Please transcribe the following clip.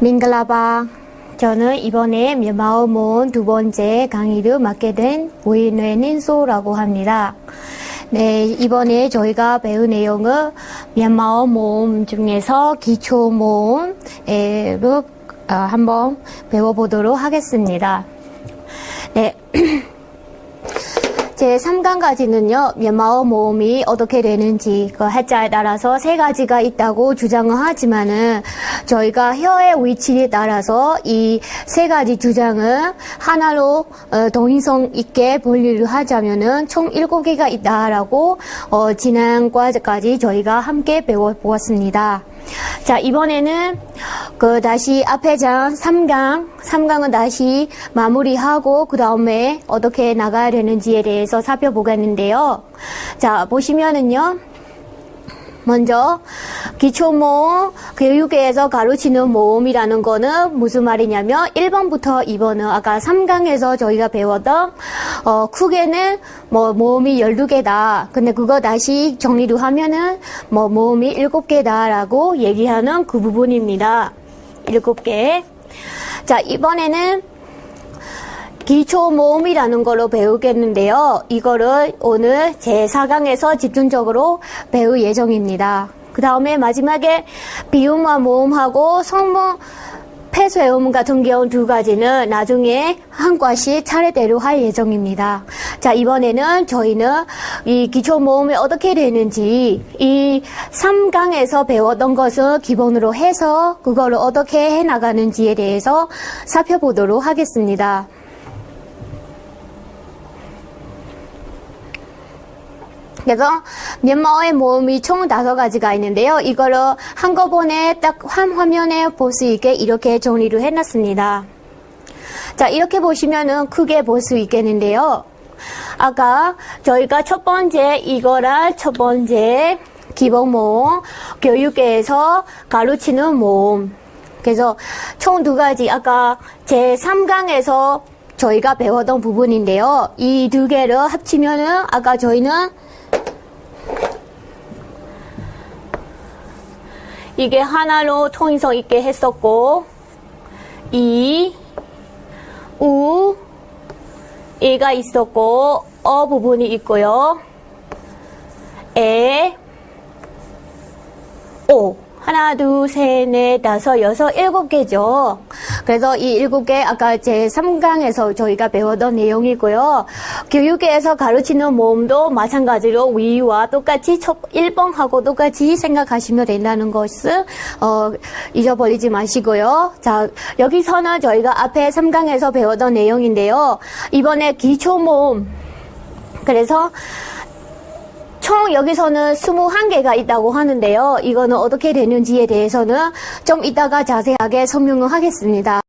민글라바. 저는 이번에 멸마어몬 두 번째 강의를 맡게 된 보이뇌닌소라고 합니다. 네, 이번에 저희가 배운 내용은 미얀마어 모음 중에서 기초 모음을 어, 한번 배워보도록 하겠습니다. 네. 제 3강까지는요, 미얀마어 모음이 어떻게 되는지, 그 해자에 따라서 세 가지가 있다고 주장을 하지만은, 저희가 혀의 위치에 따라서 이 세 가지 주장을 하나로 어, 동의성 있게 분류를 하자면은 총 7개가 있다라고, 어, 지난 과까지 저희가 함께 배워보았습니다. 자, 이번에는 그 다시 앞에 장 3강, 3강은 다시 마무리하고 그 다음에 어떻게 나가야 되는지에 대해서 살펴보겠는데요. 자, 보시면은요. 먼저 기초모음 교육에서 가르치는 모음이라는 거는 무슨 말이냐면 1번부터 2번은 아까 3강에서 저희가 배웠던 어, 크게는 뭐 모음이 12개다. 근데 그거 다시 정리를 하면은 뭐 모음이 7개다라고 얘기하는 그 부분입니다. 7개. 자, 이번에는 기초 모음이라는 걸로 배우겠는데요. 이거를 오늘 제 4강에서 집중적으로 배울 예정입니다. 그 다음에 마지막에 비음과 모음하고 성문 폐쇄음 같은 경우 두 가지는 나중에 한 과씩 차례대로 할 예정입니다. 자, 이번에는 저희는 이 기초 모음이 어떻게 되는지 이 3강에서 배웠던 것을 기본으로 해서 그거를 어떻게 해 나가는지에 대해서 살펴보도록 하겠습니다. 그래서 미얀마어의 모음이 총 다섯 가지가 있는데요. 이거를 한꺼번에 딱 한 화면에 볼 수 있게 이렇게 정리를 해놨습니다. 자, 이렇게 보시면은 크게 볼 수 있겠는데요. 아까 저희가 첫 번째 이거랑 첫 번째 기본 모음, 교육계에서 가르치는 모음. 그래서 총 두 가지, 아까 제 3강에서 저희가 배웠던 부분인데요. 이 두 개를 합치면은 아까 저희는 이게 하나로 통일성 있게 했었고, 이, 우, 이가 있었고, 어 부분이 있고요. 에, 오. 하나, 둘, 셋, 넷, 다섯, 여섯, 일곱 개죠. 그래서 이 일곱 개 아까 제 3강에서 저희가 배웠던 내용이고요. 교육에서 가르치는 모음도 마찬가지로 위와 똑같이 첫 1번하고 똑같이 생각하시면 된다는 것을 어, 잊어버리지 마시고요. 자, 여기서는 저희가 앞에 3강에서 배웠던 내용인데요. 이번에 기초 모음 그래서 총 여기서는 21개가 있다고 하는데요. 이거는 어떻게 되는지에 대해서는 좀 이따가 자세하게 설명을 하겠습니다.